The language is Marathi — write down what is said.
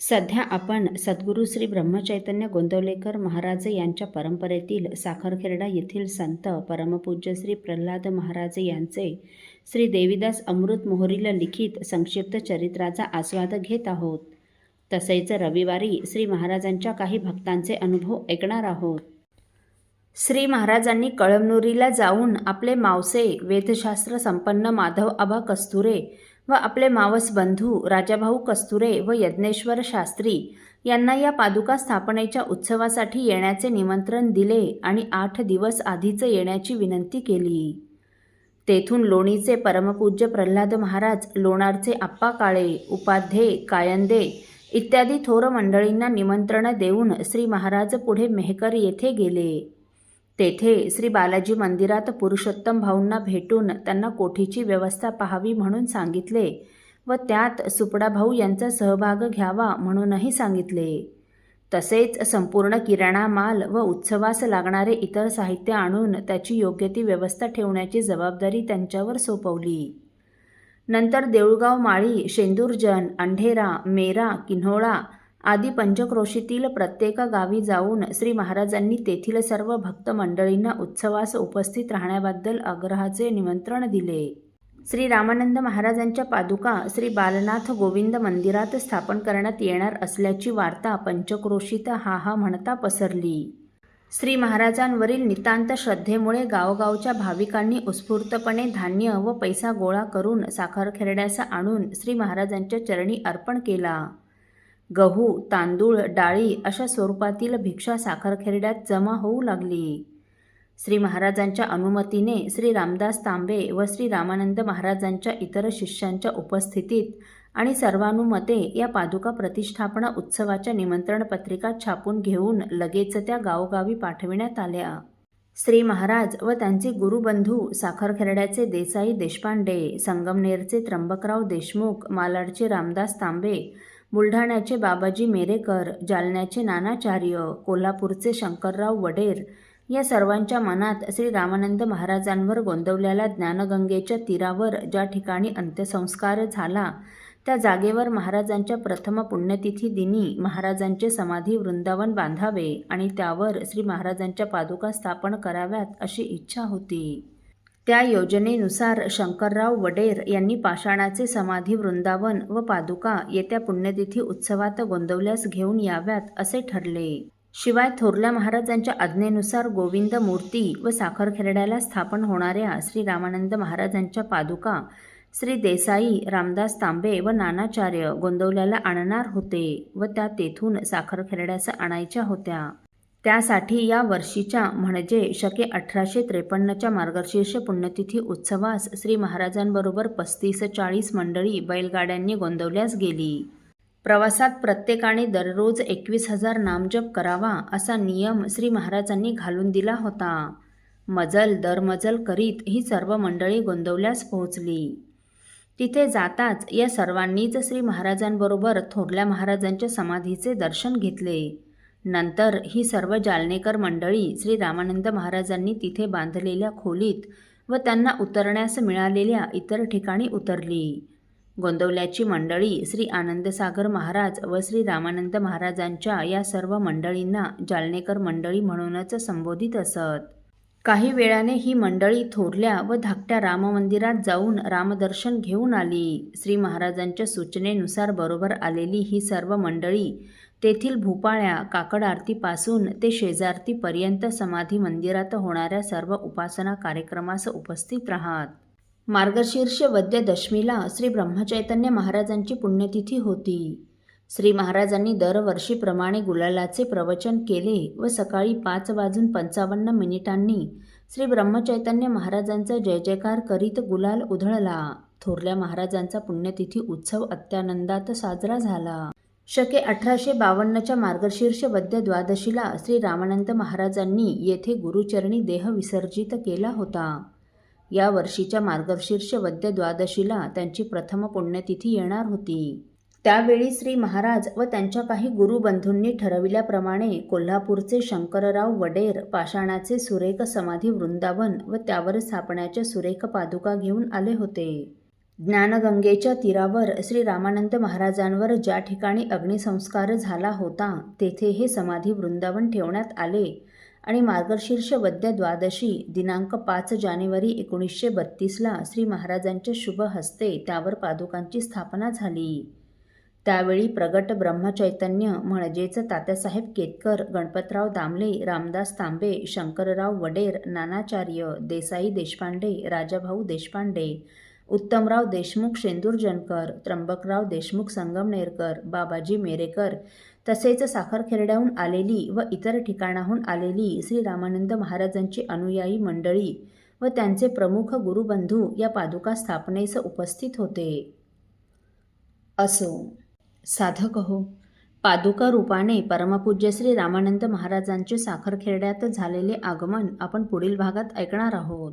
सध्या आपण सद्गुरू श्री ब्रह्मचैतन्य गोंदवलेकर महाराज यांच्या परंपरेतील साखरखेरडा येथील संत परमपूज्य श्री प्रल्हाद महाराज यांचे श्री देवीदास अमृत मोहरीला लिखित संक्षिप्त चरित्राचा आस्वाद घेत आहोत. तसेच रविवारी श्री महाराजांच्या काही भक्तांचे अनुभव ऐकणार आहोत. श्री महाराजांनी कळमनुरीला जाऊन आपले मावसे वेदशास्त्र संपन्न माधव आबा कस्तुरे व आपले मावस बंधू राजाभाऊ कस्तुरे व यज्ञेश्वर शास्त्री यांना या पादुका स्थापनेच्या उत्सवासाठी येण्याचे निमंत्रण दिले आणि आठ दिवस आधीचं येण्याची विनंती केली. तेथून लोणीचे परमपूज्य प्रल्हाद महाराज लोणारचे आप्पा काळे उपाध्ये कायंदे इत्यादी थोर मंडळींना निमंत्रण देऊन श्री महाराज पुढे मेहकर येथे गेले. तेथे श्री बालाजी मंदिरात पुरुषोत्तम भाऊंना भेटून त्यांना कोठीची व्यवस्था पाहावी म्हणून सांगितले व त्यात सुपडा भाऊ यांचा सहभाग घ्यावा म्हणूनही सांगितले. तसेच संपूर्ण किराणा माल व उत्सवास लागणारे इतर साहित्य आणून त्याची योग्य ती व्यवस्था ठेवण्याची जबाबदारी त्यांच्यावर सोपवली. नंतर देऊळगाव माळी शेंदूरजन अंढेरा मेरा किन्होळा आदी पंचक्रोशीतील प्रत्येक गावी जाऊन श्री महाराजांनी तेथील सर्व भक्त मंडळींना उत्सवास उपस्थित राहण्याबद्दल आग्रहाचे निमंत्रण दिले. श्री रामानंद महाराजांच्या पादुका श्री बालनाथ गोविंद मंदिरात स्थापन करण्यात येणार असल्याची वार्ता पंचक्रोशीत हा हा म्हणता पसरली. श्री महाराजांवरील नितांत श्रद्धेमुळे गावगावच्या भाविकांनी उत्स्फूर्तपणे धान्य व पैसा गोळा करून साखरखेरड्याचा आणून श्री महाराजांच्या चरणी अर्पण केला. गहू तांदूळ डाळी अशा स्वरूपातील भिक्षा साखरखेरड्यात जमा होऊ लागली. श्री महाराजांच्या अनुमतीने श्री रामदास तांबे व श्री रामानंद महाराजांच्या इतर शिष्यांच्या उपस्थितीत आणि सर्वानुमते या पादुका प्रतिष्ठापना उत्सवाच्या निमंत्रण पत्रिका छापून घेऊन लगेच त्या गावोगावी पाठविण्यात आल्या. श्री महाराज व त्यांचे गुरुबंधू साखरखेरड्याचे देसाई देशपांडे संगमनेरचे त्र्यंबकराव देशमुख मालाडचे रामदास तांबे बुलढाण्याचे बाबाजी मेरेकर जालन्याचे नानाचार्य कोल्हापूरचे शंकरराव वडेर या सर्वांच्या मनात श्री रामानंद महाराजांवर गोंदवलेल्या ज्ञानगंगेच्या तीरावर ज्या ठिकाणी अंत्यसंस्कार झाला त्या जागेवर महाराजांच्या प्रथम पुण्यतिथी दिनी महाराजांचे समाधी वृंदावन बांधावे आणि त्यावर श्री महाराजांच्या पादुका स्थापन कराव्यात अशी इच्छा होती. त्या योजनेनुसार शंकरराव वडेर यांनी पाषाणाचे समाधी वृंदावन व पादुका येत्या पुण्यतिथी उत्सवात गोंदवल्यास घेऊन याव्यात असे ठरले. शिवाय थोरल्या महाराजांच्या आज्ञेनुसार गोविंद मूर्ती व साखरखेरड्याला स्थापन होणाऱ्या श्री रामानंद महाराजांच्या पादुका श्री देसाई रामदास तांबे व नानाचार्य गोंदवल्याला आणणार होते व त्या तेथून साखरखेरड्यास आणायच्या होत्या. त्यासाठी या वर्षीच्या म्हणजे शके अठराशे त्रेपन्नच्या मार्गशीर्ष पुण्यतिथी उत्सवास श्री महाराजांबरोबर पस्तीस चाळीस मंडळी बैलगाड्यांनी गोंदवल्यास गेली. प्रवासात प्रत्येकाने दररोज एकवीस हजार नामजप करावा असा नियम श्री महाराजांनी घालून दिला होता. मजल दरमजल करीत ही सर्व मंडळी गोंदवल्यास पोहोचली. तिथे जाताच या सर्वांनीच श्री महाराजांबरोबर थोरल्या महाराजांच्या समाधीचे दर्शन घेतले. नंतर ही सर्व जालनेकर मंडळी श्री रामानंद महाराजांनी तिथे बांधलेल्या खोलीत व त्यांना उतरण्यास मिळालेल्या इतर ठिकाणी उतरली. गोंदवल्याची मंडळी श्री आनंदसागर महाराज व श्री रामानंद महाराजांच्या या सर्व मंडळींना जालनेकर मंडळी म्हणूनच संबोधित असत. काही वेळाने ही मंडळी थोरल्या व धाकट्या राममंदिरात जाऊन रामदर्शन घेऊन आली. श्री महाराजांच्या सूचनेनुसार बरोबर आलेली ही सर्व मंडळी तेथील भूपाळ्या काकड आरतीपासून ते शेजारतीपर्यंत समाधी मंदिरात होणाऱ्या सर्व उपासना कार्यक्रमास उपस्थित राहत. मार्गशीर्ष वद्य दशमीला श्री ब्रह्मचैतन्य महाराजांची पुण्यतिथी होती. श्री महाराजांनी दरवर्षीप्रमाणे गुलालाचे प्रवचन केले व सकाळी पाच वाजून पंचावन्न मिनिटांनी श्री ब्रह्मचैतन्य महाराजांचा जय जयकार करीत गुलाल उधळला. थोरल्या महाराजांचा पुण्यतिथी उत्सव अत्यानंदात साजरा झाला. शके अठराशे बावन्नच्या मार्गशीर्ष वद्य द्वादशीला श्री रामानंद महाराजांनी येथे गुरुचरणी देह विसर्जित केला होता. या वर्षीच्या मार्गशीर्ष वद्य द्वादशीला त्यांची प्रथम पुण्यतिथी येणार होती. त्यावेळी श्री महाराज व त्यांच्या काही गुरुबंधूंनी ठरविल्याप्रमाणे कोल्हापूरचे शंकरराव वडेर पाषाणाचे सुरेख समाधी वृंदावन व त्यावर स्थापण्याच्या सुरेख पादुका घेऊन आले होते. ज्ञानगंगेच्या तीरावर श्री रामानंद महाराजांवर ज्या ठिकाणी अग्निसंस्कार झाला होता तेथे हे समाधी वृंदावन ठेवण्यात आले. आणि मार्गशीर्ष वद्य द्वादशी दिनांक पाच जानेवारी एकोणीसशे बत्तीसला श्री महाराजांच्या शुभ हस्ते त्यावर पादुकांची स्थापना झाली. त्यावेळी प्रगट ब्रह्मचैतन्य म्हणजेच तात्यासाहेब केतकर गणपतराव दामले रामदास तांबे शंकरराव वडेर नानाचार्य देसाई देशपांडे राजाभाऊ देशपांडे उत्तमराव देशमुख शेंदूरजनकर त्र्यंबकराव देशमुख संगमनेरकर बाबाजी मेरेकर तसेच साखरखेरड्याहून आलेली व इतर ठिकाणाहून आलेली श्री रामानंद महाराजांची अनुयायी मंडळी व त्यांचे प्रमुख गुरुबंधू या पादुका स्थापनेस उपस्थित होते. असो. साधक हो. पादुका रूपाने परमपूज्य श्री रामानंद महाराजांचे साखरखेरड्यात झालेले आगमन आपण पुढील भागात ऐकणार आहोत.